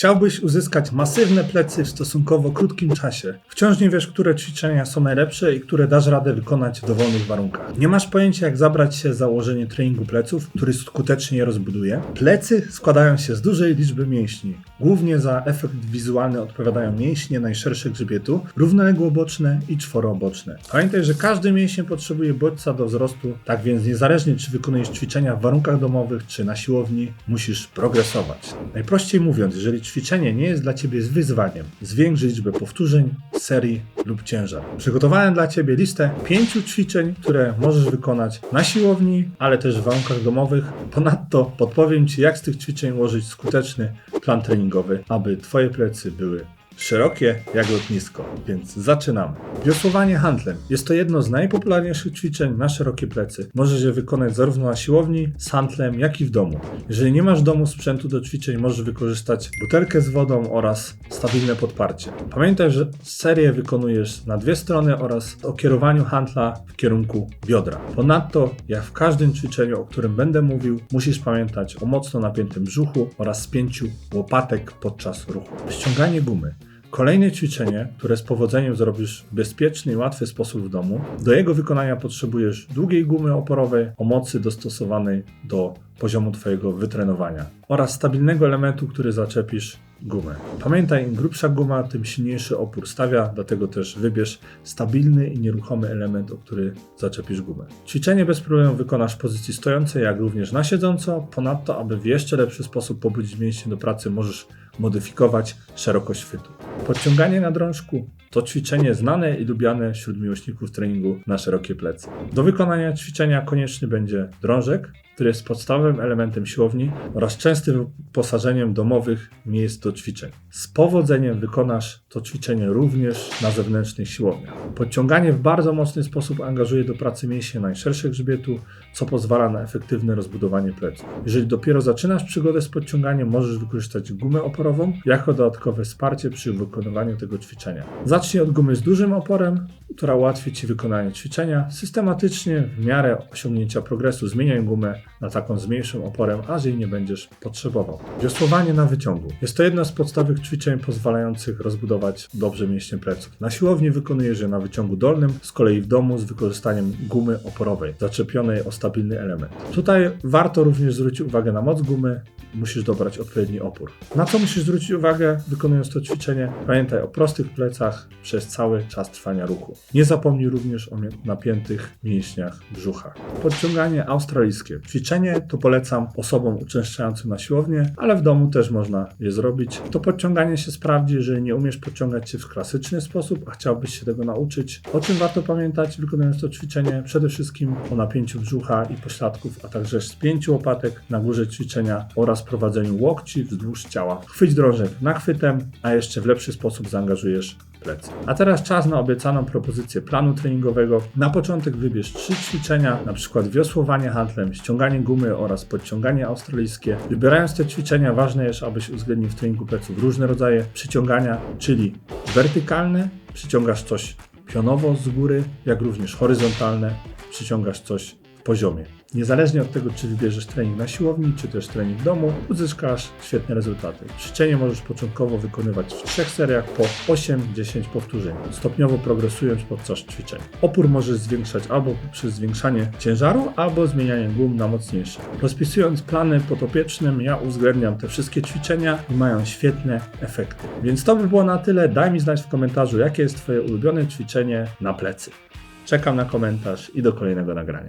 Chciałbyś uzyskać masywne plecy w stosunkowo krótkim czasie. Wciąż nie wiesz, które ćwiczenia są najlepsze i które dasz radę wykonać w dowolnych warunkach. Nie masz pojęcia, jak zabrać się za ułożenie treningu pleców, który skutecznie je rozbuduje. Plecy składają się z dużej liczby mięśni. Głównie za efekt wizualny odpowiadają mięśnie najszersze grzbietu, równoległoboczne i czworooboczne. Pamiętaj, że każdy mięsień potrzebuje bodźca do wzrostu, tak więc niezależnie czy wykonujesz ćwiczenia w warunkach domowych czy na siłowni, musisz progresować. Najprościej mówiąc, jeżeli ćwiczenie nie jest dla Ciebie wyzwaniem, zwiększ liczbę powtórzeń, serii lub ciężar. Przygotowałem dla Ciebie listę pięciu ćwiczeń, które możesz wykonać na siłowni, ale też w warunkach domowych. Ponadto podpowiem Ci, jak z tych ćwiczeń ułożyć skuteczny plan treningowy, aby Twoje plecy były szerokie jak lotnisko, więc zaczynamy. Wiosłowanie handlem. Jest to jedno z najpopularniejszych ćwiczeń na szerokie plecy. Możesz je wykonać zarówno na siłowni, z handlem, jak i w domu. Jeżeli nie masz domu sprzętu do ćwiczeń, możesz wykorzystać butelkę z wodą oraz stabilne podparcie. Pamiętaj, że serię wykonujesz na dwie strony oraz o kierowaniu handla w kierunku biodra. Ponadto, jak w każdym ćwiczeniu, o którym będę mówił, musisz pamiętać o mocno napiętym brzuchu oraz spięciu łopatek podczas ruchu. Ściąganie gumy. Kolejne ćwiczenie, które z powodzeniem zrobisz w bezpieczny i łatwy sposób w domu. Do jego wykonania potrzebujesz długiej gumy oporowej o mocy dostosowanej do poziomu Twojego wytrenowania oraz stabilnego elementu, który zaczepisz gumę. Pamiętaj, im grubsza guma, tym silniejszy opór stawia, dlatego też wybierz stabilny i nieruchomy element, o który zaczepisz gumę. Ćwiczenie bez problemu wykonasz w pozycji stojącej, jak również na siedząco. Ponadto, aby w jeszcze lepszy sposób pobudzić mięśnie do pracy, możesz modyfikować szerokość chwytu. Podciąganie na drążku to ćwiczenie znane i lubiane wśród miłośników treningu na szerokie plecy. Do wykonania ćwiczenia konieczny będzie drążek, który jest podstawowym elementem siłowni oraz częstym wyposażeniem domowych miejsc do ćwiczeń. Z powodzeniem wykonasz to ćwiczenie również na zewnętrznych siłowniach. Podciąganie w bardzo mocny sposób angażuje do pracy mięśnie najszerszych grzbietu, co pozwala na efektywne rozbudowanie pleców. Jeżeli dopiero zaczynasz przygodę z podciąganiem, możesz wykorzystać gumę oporową jako dodatkowe wsparcie przy wykonywaniu tego ćwiczenia. Zacznij od gumy z dużym oporem, która ułatwi Ci wykonanie ćwiczenia. Systematycznie, w miarę osiągnięcia progresu, zmieniaj gumę na taką z mniejszym oporem, jej nie będziesz potrzebował. Wiosłowanie na wyciągu. Jest to jedno z podstawowych ćwiczeń pozwalających rozbudować dobrze mięśnie pleców. Na siłowni wykonujesz je na wyciągu dolnym, z kolei w domu z wykorzystaniem gumy oporowej, zaczepionej o stabilny element. Tutaj warto również zwrócić uwagę na moc gumy, musisz dobrać odpowiedni opór. Na co musisz zwrócić uwagę wykonując to ćwiczenie? Pamiętaj o prostych plecach przez cały czas trwania ruchu. Nie zapomnij również o napiętych mięśniach brzucha. Podciąganie australijskie. To polecam osobom uczęszczającym na siłownię, ale w domu też można je zrobić. To podciąganie się sprawdzi, jeżeli nie umiesz podciągać się w klasyczny sposób, a chciałbyś się tego nauczyć. O czym warto pamiętać wykonując to ćwiczenie? Przede wszystkim o napięciu brzucha i pośladków, a także spięciu łopatek na górze ćwiczenia oraz prowadzeniu łokci wzdłuż ciała. Chwyć drążek nachwytem, a jeszcze w lepszy sposób zaangażujesz plecy. A teraz czas na obiecaną propozycję planu treningowego. Na początek wybierz trzy ćwiczenia, przykład wiosłowanie handlem, ściąganie gumy oraz podciąganie australijskie. Wybierając te ćwiczenia ważne jest, abyś uwzględnił w treningu pleców różne rodzaje przyciągania, czyli wertykalne, przyciągasz coś pionowo z góry, jak również horyzontalne, przyciągasz coś poziomie. Niezależnie od tego, czy wybierzesz trening na siłowni, czy też trening w domu, uzyskasz świetne rezultaty. Ćwiczenie możesz początkowo wykonywać w trzech seriach po 8-10 powtórzeń, stopniowo progresując podczas ćwiczeń. Opór możesz zwiększać albo przez zwiększanie ciężaru, albo zmienianie gum na mocniejsze. Rozpisując plany potopiecznym, ja uwzględniam te wszystkie ćwiczenia i mają świetne efekty. Więc to by było na tyle. Daj mi znać w komentarzu, jakie jest Twoje ulubione ćwiczenie na plecy. Czekam na komentarz i do kolejnego nagrania.